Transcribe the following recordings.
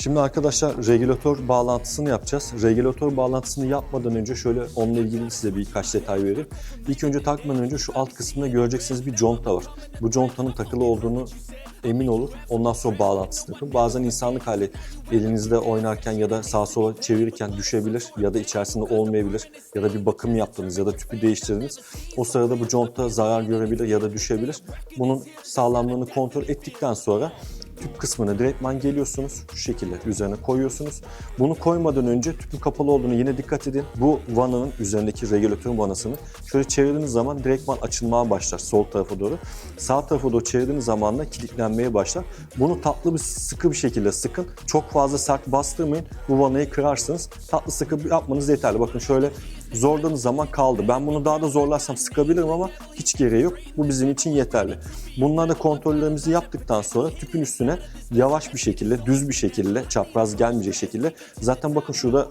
Şimdi arkadaşlar regülatör bağlantısını yapacağız. Regülatör bağlantısını yapmadan önce şöyle onunla ilgili size birkaç detay vereyim. İlk önce takmadan önce şu alt kısmında göreceksiniz bir conta var. Bu contanın takılı olduğunu emin olur. Ondan sonra bağlantısını yapın. Bazen insanlık hali elinizde oynarken ya da sağa sola çevirirken düşebilir ya da içerisinde olmayabilir ya da bir bakım yaptınız ya da tüpü değiştirdiniz. O sırada bu conta zarar görebilir ya da düşebilir. Bunun sağlamlığını kontrol ettikten sonra tüp kısmına direktman geliyorsunuz. Şu şekilde üzerine koyuyorsunuz. Bunu koymadan önce tüpün kapalı olduğunu yine dikkat edin. Bu vananın üzerindeki regülatörün vanasını şöyle çevirdiğiniz zaman direktman açılmaya başlar sol tarafa doğru. Sağ tarafa doğru çevirdiğiniz zaman da kilitlenmeye başlar. Bunu tatlı bir sıkı bir şekilde sıkın. Çok fazla sert bastırmayın. Bu vanayı kırarsınız. Tatlı sıkı yapmanız yeterli. Bakın şöyle zorladığınız zaman kaldı. Ben bunu daha da zorlarsam sıkabilirim ama hiç gereği yok. Bu bizim için yeterli. Bunlarla kontrollerimizi yaptıktan sonra tüpün üstüne yavaş bir şekilde, düz bir şekilde, çapraz gelmeyecek şekilde. Zaten bakın şurada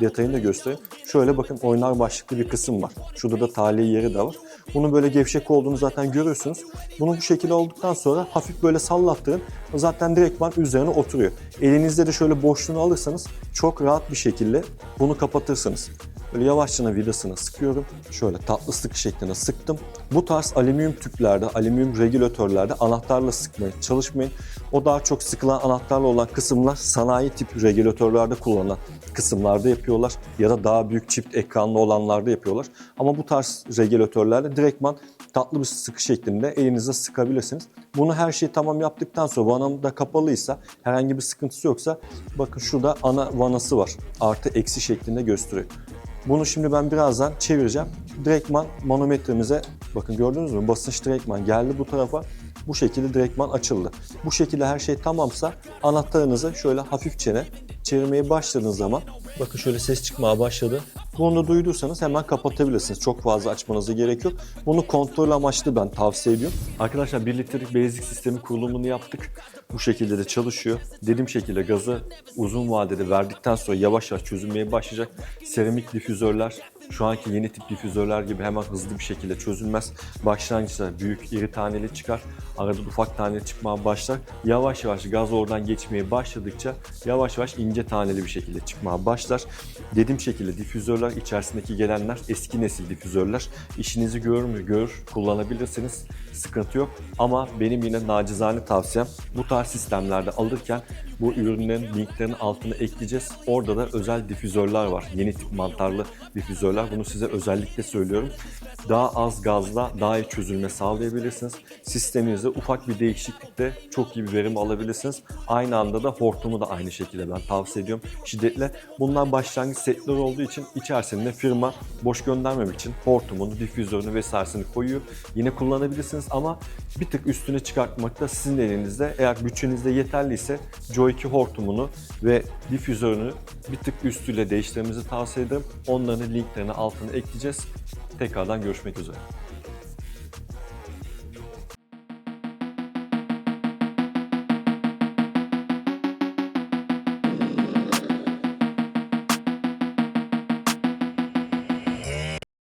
detayını da göstereyim. Şöyle bakın oynar başlıklı bir kısım var. Şurada da talihi yeri de var. Bunun böyle gevşek olduğunu zaten görüyorsunuz. Bunu bu şekilde olduktan sonra hafif böyle sallattırın. Zaten direktman üzerine oturuyor. Elinizde de şöyle boşluğunu alırsanız çok rahat bir şekilde bunu kapatırsınız. Böyle yavaşça vidasını sıkıyorum. Şöyle tatlı sık şeklinde sıktım. Bu tarz alüminyum tüplerde, alüminyum regülatörlerde anahtarla sıkmaya çalışmayın. O daha çok sıkılan anahtarla olan kısımlar sanayi tip regülatörlerde kullanılan kısımlarda yapıyorlar. Ya da daha büyük çift ekranlı olanlarda yapıyorlar. Ama bu tarz regülatörlerde direktman tatlı bir sıkı şeklinde elinizle sıkabilirsiniz. Bunu her şeyi tamam yaptıktan sonra vanam da kapalıysa, herhangi bir sıkıntısı yoksa bakın şurada ana vanası var. Artı eksi şeklinde gösteriyor. Bunu şimdi ben birazdan çevireceğim. Direktman manometremize bakın gördünüz mü basınç direktman geldi bu tarafa. Bu şekilde direktman açıldı. Bu şekilde her şey tamamsa anahtarınızı şöyle hafifçe çevirmeye başladığınız zaman bakın şöyle ses çıkmaya başladı. Bunu duyduysanız hemen kapatabilirsiniz. Çok fazla açmanıza gerek yok. Bunu kontrol amaçlı ben tavsiye ediyorum. Arkadaşlar 1 litrelik basic sistemi kurulumunu yaptık. Bu şekilde de çalışıyor. Dediğim şekilde gazı uzun vadede verdikten sonra yavaş yavaş çözülmeye başlayacak. Seramik difüzörler şu anki yeni tip difüzörler gibi hemen hızlı bir şekilde çözülmez. Başlangıçta büyük iri taneli çıkar. Arada ufak taneli çıkmaya başlar. Yavaş yavaş gaz oradan geçmeye başladıkça yavaş yavaş ince taneli bir şekilde çıkmaya başlar. Dediğim şekilde difüzörler içerisindeki gelenler eski nesil difüzörler. İşinizi görür mü görür kullanabilirsiniz. Sıkıntı yok. Ama benim yine nacizane tavsiyem bu tarz sistemlerde alırken bu ürünlerin linklerini altına ekleyeceğiz. Orada da özel difüzörler var. Yeni tip mantarlı difüzörler. Bunu size özellikle söylüyorum. Daha az gazla daha iyi çözülme sağlayabilirsiniz. Sisteminizde ufak bir değişiklikte çok iyi bir verim alabilirsiniz. Aynı anda da hortumu da aynı şekilde ben tavsiye ediyorum şiddetle. Bunlar başlangıç setler olduğu için içerisinde firma boş göndermemek için hortumunu, difüzörünü vesairesini koyuyor. Yine kullanabilirsiniz ama bir tık üstüne çıkartmak da sizin elinizde. Eğer bütçenizde yeterliyse Joy 2 hortumunu ve difüzörünü bir tık üstüyle değiştirmemizi tavsiye ederim. Onların linklerini altına ekleyeceğiz. Tekrardan görüşmek üzere.